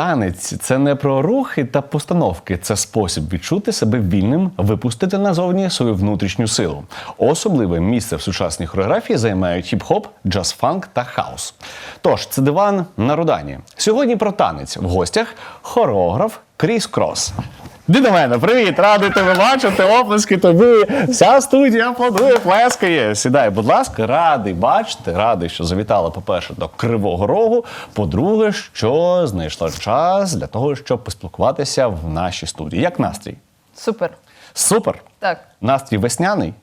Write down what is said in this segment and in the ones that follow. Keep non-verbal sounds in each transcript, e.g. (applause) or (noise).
Танець це не про рухи та постановки, це спосіб відчути себе вільним, випустити назовні свою внутрішню силу. Особливе місце в сучасній хореографії займають хіп-хоп, джаз-фанк та хаус. Тож це диван на Рудані. Сьогодні про танець в гостях хореограф Кріс Крос. Іди до мене, привіт, радий тебе бачити, оплески тобі. Вся студія аплодує, плескає. Сідай, будь ласка, радий бачити, радий, що завітала, по-перше, до Кривого Рогу. По-друге, що знайшла час для того, щоб поспілкуватися в нашій студії. Як настрій? Супер. Супер! Так. Настрій весняний.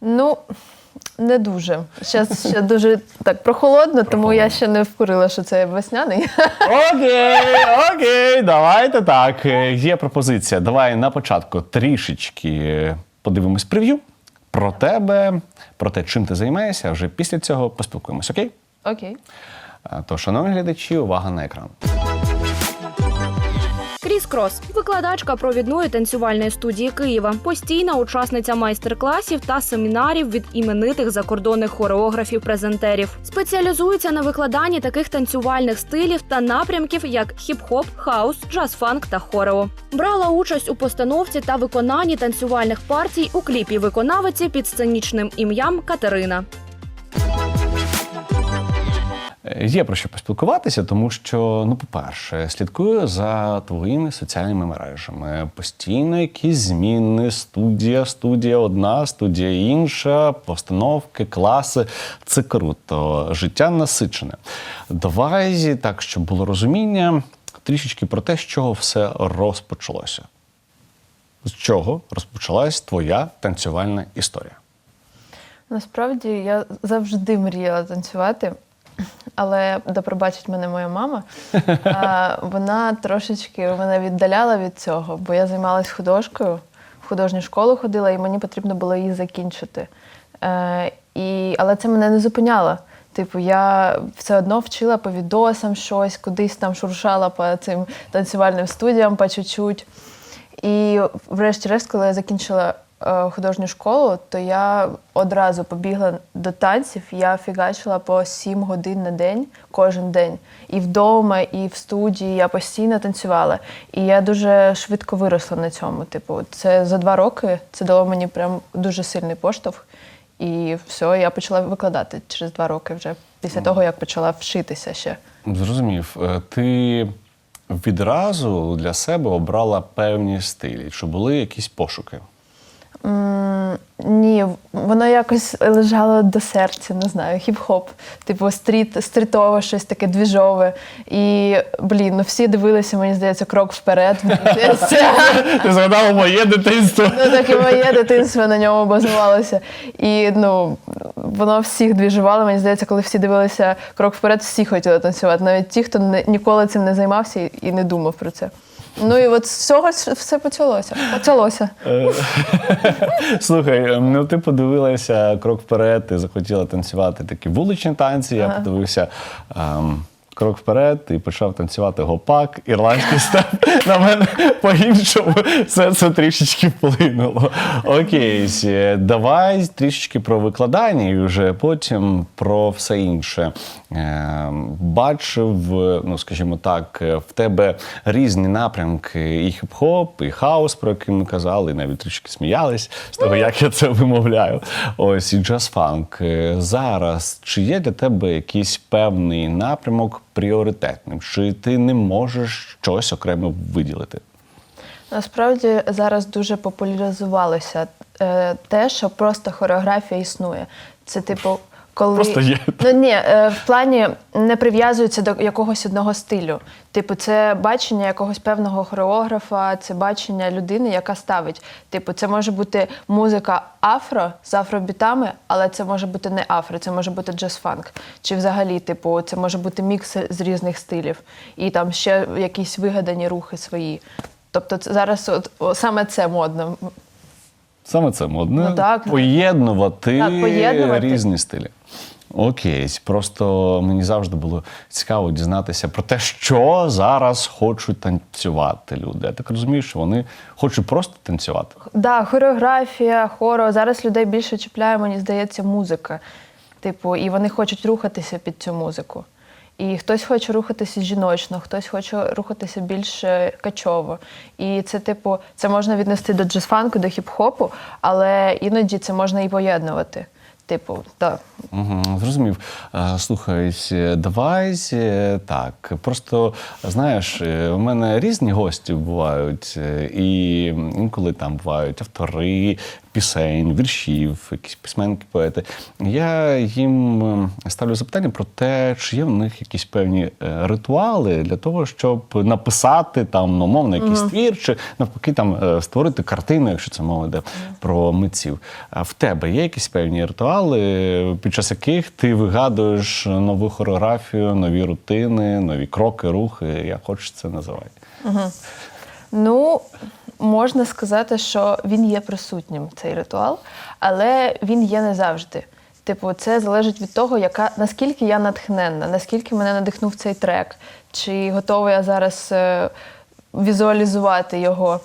Ну, не дуже. Ще, ще дуже так прохолодно, тому я ще не вкурила, що це весняний. Окей, окей, давайте так. Є пропозиція. Давай на початку трішечки подивимось прев'ю про тебе, про те, чим ти займаєшся. а Вже після цього поспілкуємось, окей? Окей. То, шановні глядачі, увага на екран. Кріс Крос, викладачка провідної танцювальної студії Києва, постійна учасниця майстер-класів та семінарів від іменитих закордонних хореографів-презентерів. Спеціалізується на викладанні таких танцювальних стилів та напрямків, як хіп-хоп, хаус, джаз-фанк та хорео. Брала участь у постановці та виконанні танцювальних партій у кліпі виконавиці під сценічним ім'ям Катерина. Е, Є про що поспілкуватися, тому що, ну, по-перше, слідкую за твоїми соціальними мережами. Постійно якісь зміни, студія, студія одна, студія інша, постановки, класи. Це круто. Життя насичене. Давай так, щоб було розуміння, трішечки про те, з чого все розпочалося. З чого розпочалась твоя танцювальна історія? Насправді я завжди мріяла танцювати, але да пробачить мене моя мама. А, вона трошечки мене віддаляла від цього, бо я займалась художкою, в художню школу ходила, і мені потрібно було її закінчити. Е, і, але це мене не зупиняло. Типу, я все одно вчила по відосам щось, кудись там шуршала по цим танцювальним студіям по чуть-чуть. І врешті-решт, коли я закінчила художню школу, то я одразу побігла до танців. Я фігачила по 7 годин на день кожен день. І вдома, і в студії я постійно танцювала. І я дуже швидко виросла на цьому. Типу, це за два роки це дало мені прям дуже сильний поштовх. І все, я почала викладати через два роки вже після того, як почала вчитися ще. Зрозумів, Е, ти відразу для себе обрала певні стилі. Чи були якісь пошуки? Ні, воно якось лежало до серця, не знаю, хіп-хоп, типу стріт, стрітове, щось таке двіжове. І блін, ну всі дивилися, мені здається, крок вперед. (laughs) Ти згадала моє дитинство. Ну, так і моє дитинство на ньому базувалося. І ну, воно всіх двіжувало. Мені здається, коли всі дивилися крок вперед, всі хотіли танцювати. Навіть ті, хто ніколи цим не займався і не думав про це. Ну і от з цього все почалося. Почалося. (laughs) Слухай, ну ти подивилася крок вперед, ти захотіла танцювати такі вуличні танці. Я подивився. ем, Крок вперед і почав танцювати гопак, ірландський степ. На мене по-іншому все це трішечки вплинуло. Окей, давай трішечки про викладання і вже потім про все інше. Ем, Бачив, ну скажімо так, в тебе різні напрямки: і хіп-хоп, і хаус, про який ми казали, і навіть трішки сміялись з того, як я це вимовляю. Ось і джаз-фанк. Е, Зараз чи є для тебе якийсь певний напрямок пріоритетним? Чи ти не можеш щось окремо виділити? Насправді зараз дуже популяризувалося е, те, що просто хореографія існує. Це типу, коли Просто є. ну ні, е, в плані не прив'язується до якогось одного стилю. Типу, це бачення якогось певного хореографа, це бачення людини, яка ставить. Типу, це може бути музика афро з афробітами, але це може бути не афро, це може бути джаз-фанк. Чи взагалі, типу, це може бути мікс з різних стилів, і там ще якісь вигадані рухи свої. Тобто зараз от, саме це модно. Саме це модно. Ну, так. Поєднувати, Так, поєднувати. різні стилі. Окей, просто мені завжди було цікаво дізнатися про те, що зараз хочуть танцювати люди. Я так розумію, що вони хочуть просто танцювати. Да, хореографія, хоро. Зараз людей більше чіпляє, мені здається, музика. Типу, і вони хочуть рухатися під цю музику. І хтось хоче рухатися жіночно, хтось хоче рухатися більш качово. І це, типу, це можна віднести до джаз-фанку, до хіп-хопу, але іноді це можна і поєднувати. Типу, так. Угу, зрозумів. Е, Слухай, е, давай е, так. Просто знаєш, у мене різні гості бувають, і інколи там бувають автори пісень, віршів, якісь письменники, поети. Я їм ставлю запитання про те, чи є в них якісь певні ритуали для того, щоб написати там, ну, умовно, якийсь твір, чи навпаки там створити картину, якщо це мова йде про митців. А в тебе є якісь певні ритуали, під час яких ти вигадуєш нову хореографію, нові рутини, нові кроки, рухи, як хочеш це називати. Ну, можна сказати, що він є присутнім, цей ритуал, але він є не завжди. Типу, це залежить від того, яка, наскільки я натхненна, наскільки мене надихнув цей трек, чи готова я зараз е, візуалізувати його.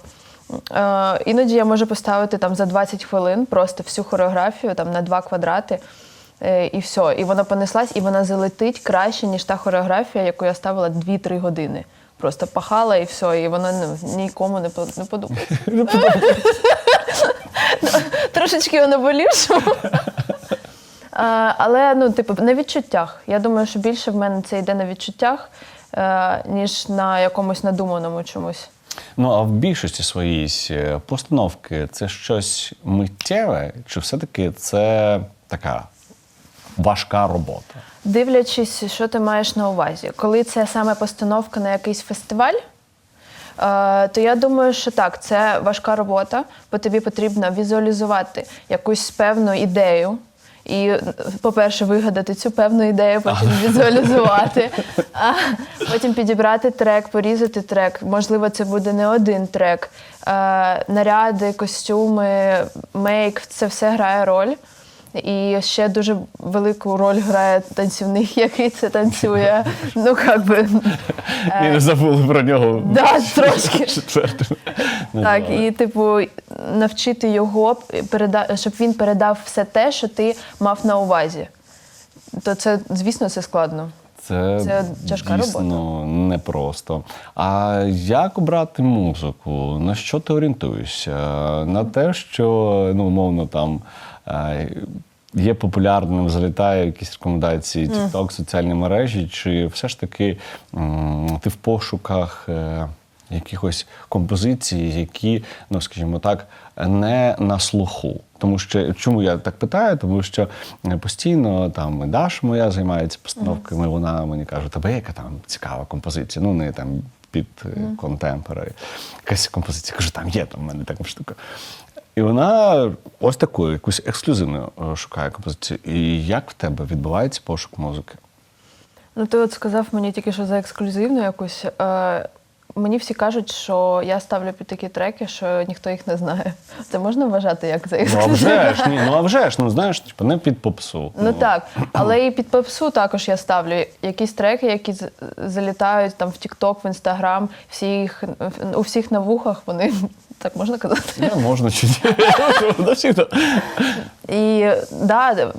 Е, іноді я можу поставити там за 20 хвилин просто всю хореографію там, на два квадрати. Е, і все. І вона понеслась, і вона залетить краще, ніж та хореографія, яку я ставила 2-3 години. Просто пахала і все, і вона ну, нікому не, не подобається. (laughs) (laughs) Ну, Трошечки вона болівшому. А, Але ну, типу, на відчуттях. Я думаю, що більше в мене це йде на відчуттях, е, ніж на якомусь надуманому чомусь. Ну а в більшості своїй е, постановки це щось миттєве, чи все-таки це така важка робота? Дивлячись, що ти маєш на увазі. Коли це саме постановка на якийсь фестиваль, е, то я думаю, що так, це важка робота, бо тобі потрібно візуалізувати якусь певну ідею. І, по-перше, вигадати цю певну ідею, потім візуалізувати, (laughs) а потім підібрати трек, порізати трек. Можливо, це буде не один трек. Е, наряди, костюми, мейк це все грає роль. І ще дуже велику роль грає танцівник, (laughs) який це танцює. Ну, як би, (laughs) І не забули про нього. (laughs) да, трошки. Так, і типу навчити його, щоб він передав все те, що ти мав на увазі. То це, звісно, це складно. Це, Це тяжка дійсно непросто. А як обрати музику? На що ти орієнтуєшся? На те, що ну, умовно там. Е, Є популярним, залітає якісь рекомендації, TikTok, соціальні мережі, чи все ж таки ти в пошуках е, якихось композицій, які, ну скажімо так, не на слуху. Тому що чому я так питаю? Тому що е, постійно там Даша моя займається постановками, вона мені каже, тебе яка там цікава композиція? Ну, не там під mm. контемпори. Якась композиція. Кажу, там є там в мене така штука. І вона ось таку якусь ексклюзивну е, шукає композицію. І як в тебе відбувається пошук музики? Ну, ти от сказав мені тільки що за ексклюзивну якусь. Е, мені всі кажуть, що я ставлю під такі треки, що ніхто їх не знає. (laughs) Це можна вважати як за Ну а вже ж, ні, ну а вже ж, ну знаєш, типу, не під попсу. Ну так, але і під попсу також я ставлю якісь треки, які з- залітають там в TikTok, в Instagram, всіх, у всіх на вухах вони так можна казати. Не можна чи ні. Да. І (laughs) да,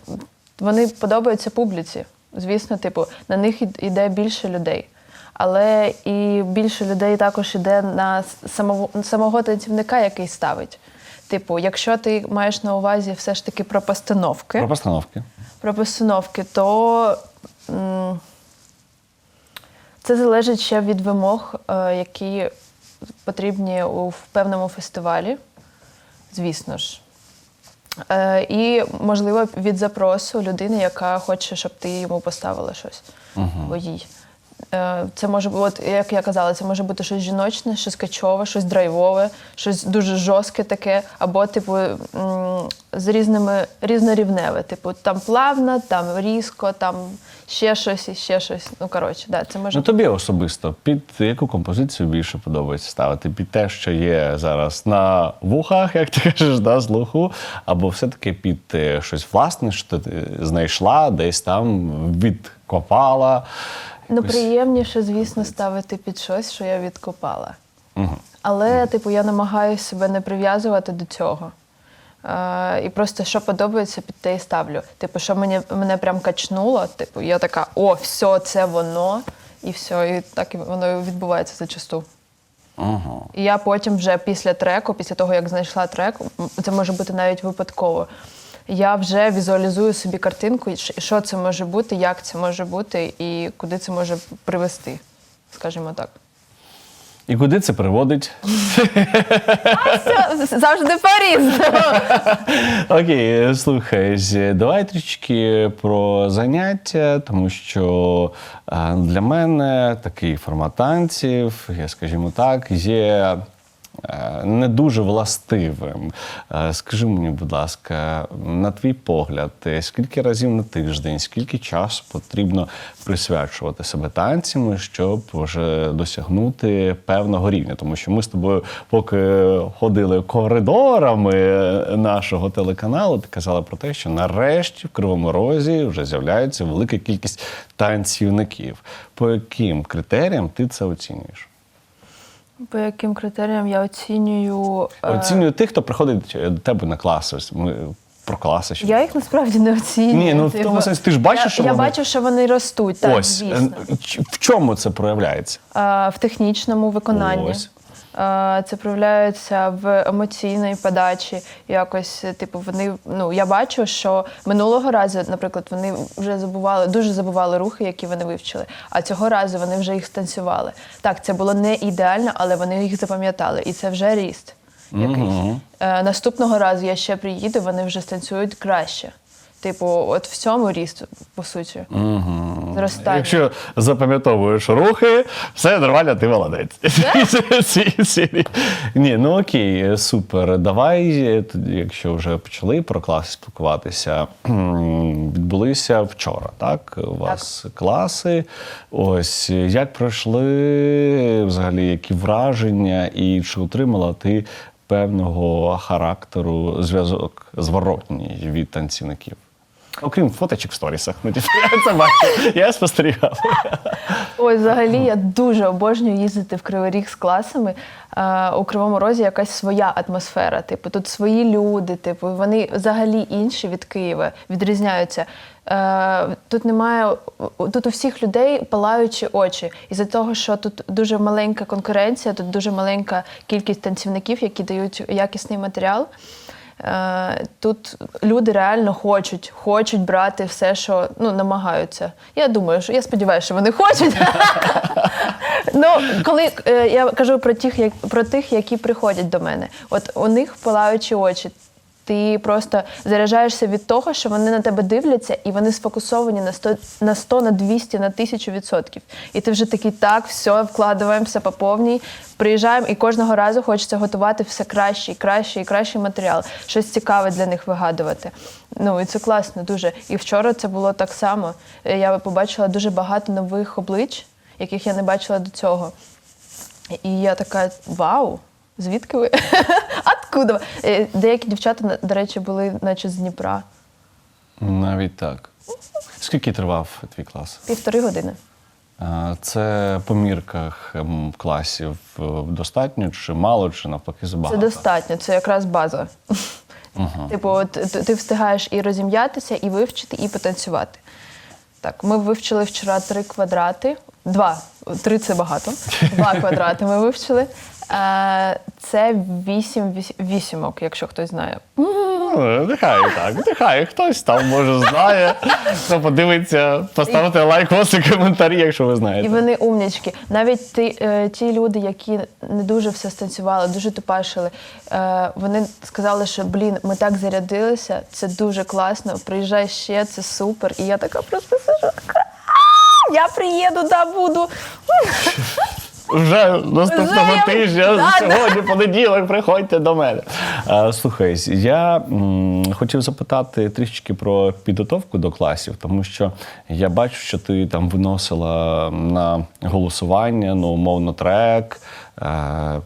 вони подобаються публіці. Звісно, типу, на них іде більше людей. Але і більше людей також іде на самого, самого танцівника, який ставить. Типу, якщо ти маєш на увазі все ж таки про постановки, Про постановки. про постановки, то м, це залежить ще від вимог, е, які потрібні у в певному фестивалі, звісно ж. Е, І, можливо, від запросу людини, яка хоче, щоб ти йому поставила щось або їй. Е, Це може бути, як я казала, це може бути щось жіночне, щось качове, щось драйвове, щось дуже жорстке таке, або, типу, з різними різнорівневе. Типу, там плавно, там різко, там ще щось і ще щось. Ну, коротше, да, це може Ну тобі особисто під яку композицію більше подобається ставити? Під те, що є зараз на вухах, як ти (laughs) кажеш, да, слуху, або все-таки під е, щось власне, що ти знайшла, десь там відкопала. Ну, приємніше, звісно, ставити під щось, що я відкопала. Але, типу, я намагаюся себе не прив'язувати до цього. Е, і просто що подобається, під те і ставлю. Типу, що мені, мене прям качнуло, типу, я така, о, все, це воно, і все, і так воно відбувається зачасту. Ага. І я потім вже після треку, після того, як знайшла трек, це може бути навіть випадково. Я вже візуалізую собі картинку, що- це може бути, як це може бути і куди це може привести, скажімо так. І куди це приводить? Це завжди по-різному. Окей, слухай, давай трішки про заняття, тому що е, для мене такий формат танців, я скажімо так, є. Е, Не дуже властивим. Е, Скажи мені, будь ласка, на твій погляд, е, скільки разів на тиждень, скільки часу потрібно присвячувати себе танцями, щоб вже досягнути певного рівня? Тому що ми з тобою, поки ходили коридорами нашого телеканалу, ти казала про те, що нарешті в Кривому Розі вже з'являється велика кількість танцівників. По яким критеріям ти це оцінюєш? По яким критеріям я оцінюю. е, Оцінюю тих, хто приходить до тебе на класи. Ось Ми про класи ще. Я їх насправді не оцінюю. Ні, ну, в Типу, тому сенсі, ти ж бачиш, я, що я вони- бачу, що вони ростуть, так, Ось звісно. е, в чому це проявляється? А, в технічному виконанні. Ось. Е, Це проявляється в емоційній подачі. Якось, типу, вони ну я бачу, що минулого разу, наприклад, вони вже забували, дуже забували рухи, які вони вивчили. А цього разу вони вже їх станцювали. Так, це було не ідеально, але вони їх запам'ятали, і це вже ріст. Якийсь. Е, Наступного разу я ще приїду, вони вже станцюють краще. Типу, от в цьому ріст, по суті. Зростання. Якщо запам'ятовуєш рухи, все нормально, ти молодець. (laughs) Ні, ну окей, супер. Давай, якщо вже почали про класи спілкуватися, (clears throat) відбулися вчора, так? У вас класи. Ось як пройшли взагалі, які враження, і чи отримала ти певного характеру зв'язок зворотній від танцівників? Окрім фоточок в сторісах. Ну, типу, я це бачу. Я спостерігав. Ой, взагалі я дуже обожнюю їздити в Кривий Ріг з класами. Е, у Кривому Розі якась своя атмосфера. Типу, тут свої люди, типу, вони взагалі інші від Києва, відрізняються. Е, тут немає тут у всіх людей палаючі очі. Із-за того, що тут дуже маленька конкуренція, тут дуже маленька кількість танцівників, які дають якісний матеріал. Е, Тут люди реально хочуть, хочуть брати все, що ну, намагаються. Я думаю, що я сподіваюся, що вони хочуть. (laughs) ну, коли е, я кажу про тих, як, про тих, які приходять до мене, от у них палаючі очі. Ти просто заряджаєшся від того, що вони на тебе дивляться, і вони сфокусовані на 100, на 100, на 200, на 1000 відсотків. І ти вже такий, так, все, вкладаємося по повній, приїжджаємо, і кожного разу хочеться готувати все краще, і краще, і кращий матеріал, щось цікаве для них вигадувати. Ну і це класно дуже. І вчора це було так само. Е, Я побачила дуже багато нових облич, яких я не бачила до цього. І я така: вау! Звідки ви? (laughs) Откуда? Ви?» Е, Деякі дівчата, до речі, були, наче з Дніпра. Навіть так. Скільки тривав твій клас? Півтори години. Це по мірках ем, класів е, достатньо, чи мало, чи навпаки забагато? Це достатньо, це якраз база. Типу, от ти встигаєш і розім'ятися, і вивчити, і потанцювати. Так, ми вивчили вчора три квадрати. Два. Три це багато. Два квадрати ми вивчили. Е, Це вісім віс- вісімок, якщо хтось знає. Ну, нехай так, нехай хтось там може знає. Хто подивиться, поставте лайк, і коментарі, якщо ви знаєте. І вони умнічки. Навіть ті, е, ті люди, які не дуже все станцювали, дуже тупашили, е, вони сказали, що блін, ми так зарядилися, це дуже класно. Приїжджай ще, це супер. І я така просто сижу, я приїду, да, буду. Вже наступного Вже тижня, Да, сьогодні понеділок, приходьте до мене. А, слухай, я м, хотів запитати трішечки про підготовку до класів, тому що я бачу, що ти там виносила на голосування, ну, умовно, трек, е,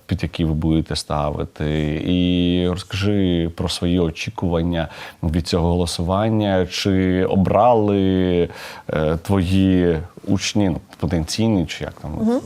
під який ви будете ставити. І розкажи про свої очікування від цього голосування. Чи обрали е, твої учні, ну, потенційні, чи як там?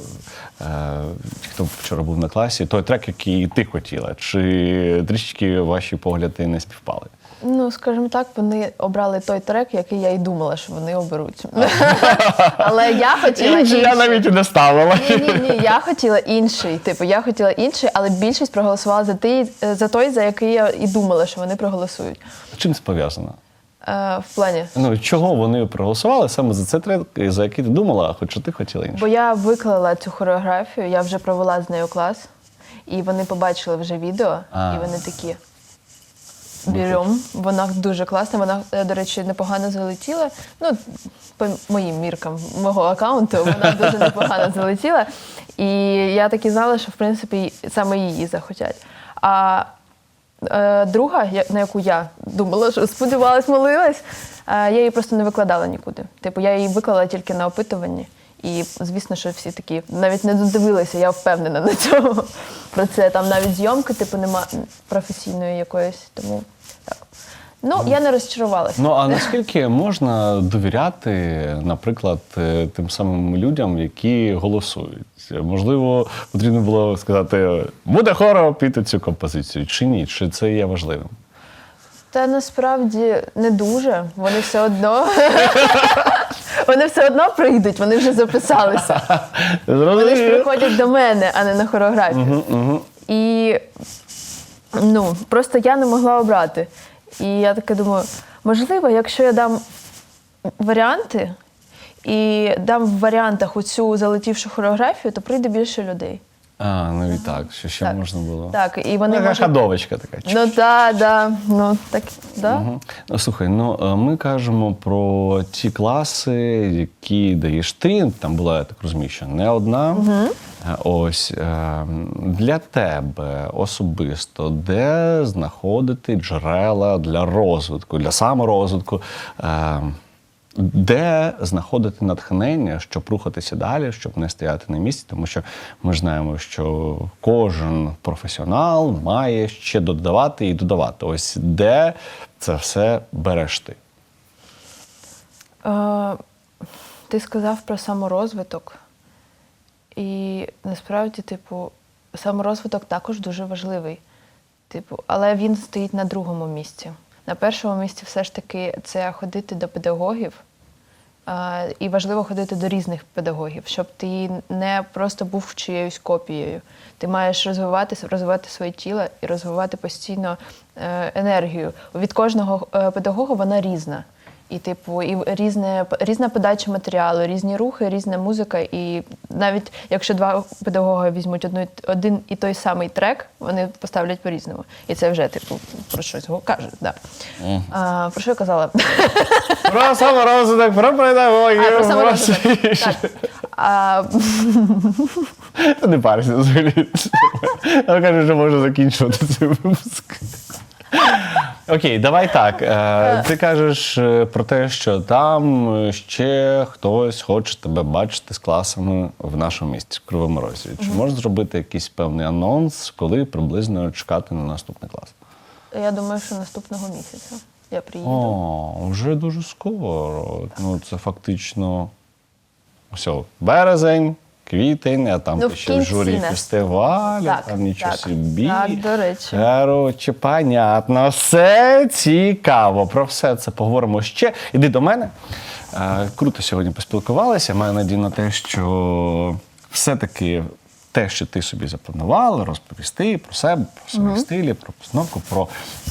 Е, ті, хто вчора був на класі, той трек, який ти хотіла, чи трішки ваші погляди не співпали? Ну, скажімо так, вони обрали той трек, який я й думала, що вони оберуть. (laughs) Але я хотіла інший. я навіть і не ставила. Ні, ні, ні, я хотіла інший. Типу, я хотіла інший, але більшість проголосувала за той, за той, за який я і думала, що вони проголосують. Чим це пов'язано? Е, в плані. Ну чого вони проголосували саме за цей трек, за який ти думала, хоча ти хотіла інший? Бо я виклала цю хореографію, я вже провела з нею клас, і вони побачили вже відео, А. і вони такі. Берем. Вона дуже класна. Вона, е, до речі, непогано залетіла. Ну, по моїм міркам мого аккаунту, вона дуже непогано (laughs) залетіла. І я так і знала, що в принципі саме її захотять. А е, друга, на яку я думала, що сподівалась, молилась, е, я її просто не викладала нікуди. Типу, я її виклала тільки на опитуванні. І звісно, що всі такі навіть не додивилися, я впевнена на цьому. Про це там навіть зйомки, типу, нема професійної якоїсь. Тому так. Ну, я не розчарувалася. Ну а наскільки можна довіряти, наприклад, е, тим самим людям, які голосують? Можливо, потрібно було сказати, буде хоро піти цю композицію, чи ні? Чи це є важливим? Та насправді не дуже. Вони все одно. (laughs) Вони все одно прийдуть, вони вже записалися. (laughs) Вони ж приходять до мене, а не на хореографію. І ну, просто я не могла обрати. І я таке думаю, можливо, якщо я дам варіанти і дам в варіантах оцю залетівшу хореографію, то прийде більше людей. А, ну і так, що ще Так. можна було. Так, і вони Така можуть... ходовочка така. Ну так, да, ну так, да. Мгм. Ну, Слухай, ну е, ми кажемо про ті класи, які даєш ти. Там була, я так розумію, що не одна. Е, Ось е, для тебе особисто, де знаходити джерела для розвитку, для саморозвитку. е, Де знаходити натхнення, щоб рухатися далі, щоб не стояти на місці, тому що ми ж знаємо, що кожен професіонал має ще додавати і додавати. Ось де це все береш ти. Е, ти сказав про саморозвиток. І насправді, типу, саморозвиток також дуже важливий. Типу, але він стоїть на другому місці. На першому місці все ж таки це ходити до педагогів. І важливо ходити до різних педагогів, щоб ти не просто був чиєюсь копією. Ти маєш розвиватися, розвивати своє тіло і розвивати постійно е, енергію. Від кожного е, педагога вона різна. І, типу, і різне, різна подача матеріалу, різні рухи, різна музика. І навіть якщо два педагога візьмуть одну, один і той самий трек, вони поставлять по-різному. І це вже, типу, про щось кажуть. Да. А, про що я казала? Про саморозвиток, про педагогію. А, про саморозвиток. Так. А, Не парся взагалі. Я кажу, що можна закінчувати цей випуск. Окей, давай так. Е, Ти кажеш е, про те, що там е, ще хтось хоче тебе бачити з класами в нашому місті, в Кривому Розі. Чи можеш зробити якийсь певний анонс, коли приблизно чекати на наступний клас? я думаю, що наступного місяця я приїду. О, вже дуже скоро. Ну, це фактично все, березень, квітень, а там Ну, ще в журі фестивалю, Так, там нічого так, собі. так, до речі. Коротше, понятно, все цікаво. Про все це поговоримо ще. Іди до мене. Е, Круто сьогодні поспілкувалися. Маю надію на те, що все-таки те, що ти собі запланувала, розповісти про себе, про свої стилі, про постановку, про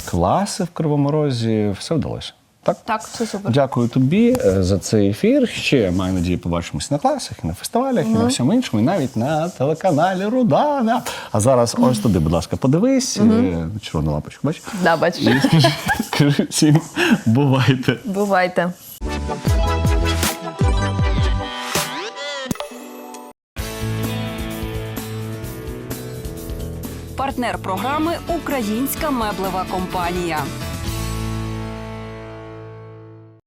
класи в Кривому Розі, все вдалося. Так, так, все супер. Дякую тобі е, за цей ефір. Ще маю надію, побачимось на класах, і на фестивалях, mm -hmm. і на всьому іншому, і навіть на телеканалі Рудана. А зараз mm -hmm. ось туди, будь ласка, подивись, mm -hmm. червону лапочку, бач. Да, бачиш. І скажи, (laughs) скажи всім, бувайте. Бувайте. Партнер програми Українська меблева компанія.